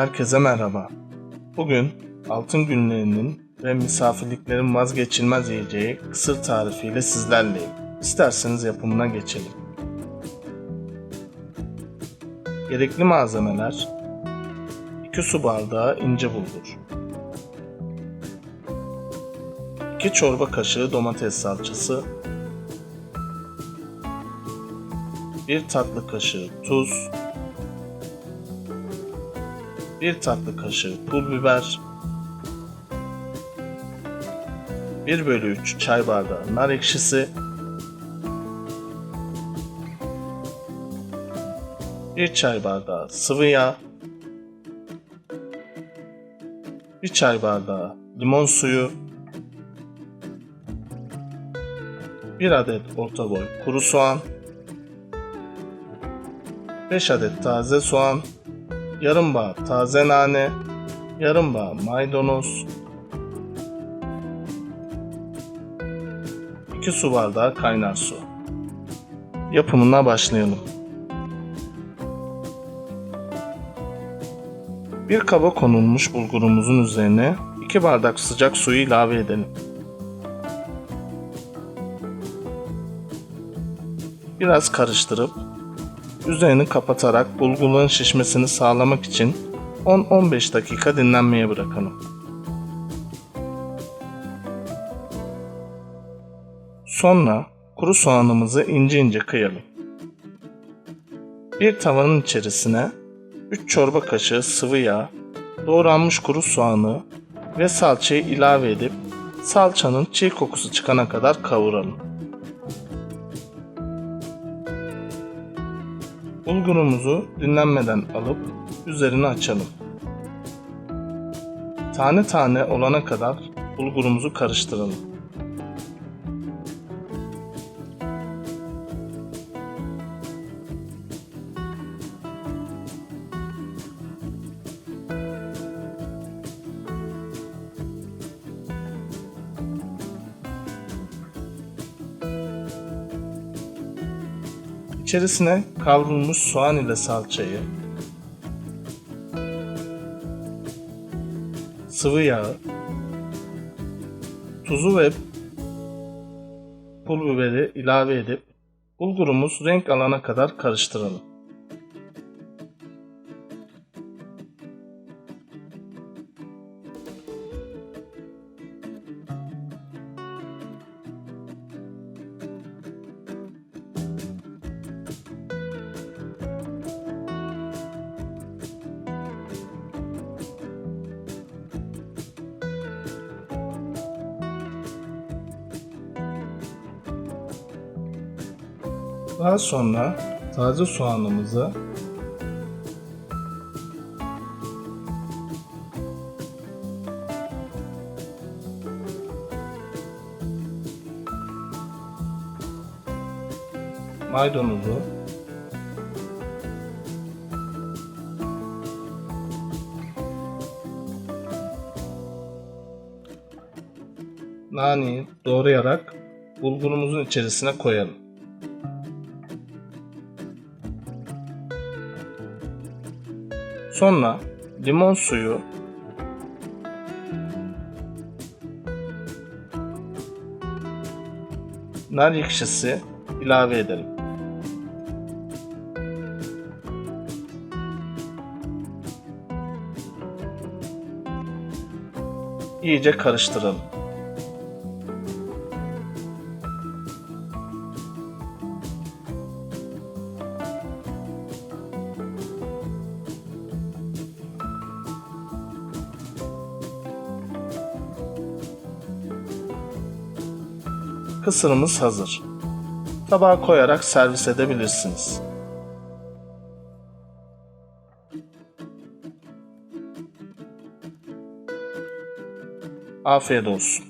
Herkese merhaba. Bugün altın günlerinin ve misafirliklerin vazgeçilmez yiyeceği kısır tarifiyle sizlerleyim. İsterseniz yapımına geçelim. Gerekli malzemeler 2 su bardağı ince bulgur 2 çorba kaşığı domates salçası 1 tatlı kaşığı tuz 1 tatlı kaşığı pul biber 1 bölü 3 çay bardağı nar ekşisi 1 çay bardağı sıvı yağ 1 çay bardağı limon suyu 1 adet orta boy kuru soğan 5 adet taze soğan yarım bağ taze nane, yarım bağ maydanoz, 2 su bardağı kaynar su. Yapımına başlayalım. Bir kaba konulmuş bulgurumuzun üzerine 2 bardak sıcak suyu ilave edelim. Biraz karıştırıp Üzerini kapatarak bulgurların şişmesini sağlamak için 10-15 dakika dinlenmeye bırakalım. Sonra kuru soğanımızı ince ince kıyalım. Bir tavanın içerisine 3 çorba kaşığı sıvı yağ, doğranmış kuru soğanı ve salçayı ilave edip salçanın çiğ kokusu çıkana kadar kavuralım. Bulgurumuzu dinlenmeden alıp üzerini açalım. Tane tane olana kadar bulgurumuzu karıştıralım. İçerisine kavrulmuş soğan ile salçayı, sıvı yağı, tuzu ve pul biberi ilave edip bulgurumuz renk alana kadar karıştıralım. Daha sonra taze soğanımızı maydanozu naneyi doğrayarak bulgurumuzun içerisine koyalım. Sonra limon suyu nar ekşisi ilave edelim. İyice karıştıralım. Kısırımız hazır. Tabağa koyarak servis edebilirsiniz. Afiyet olsun.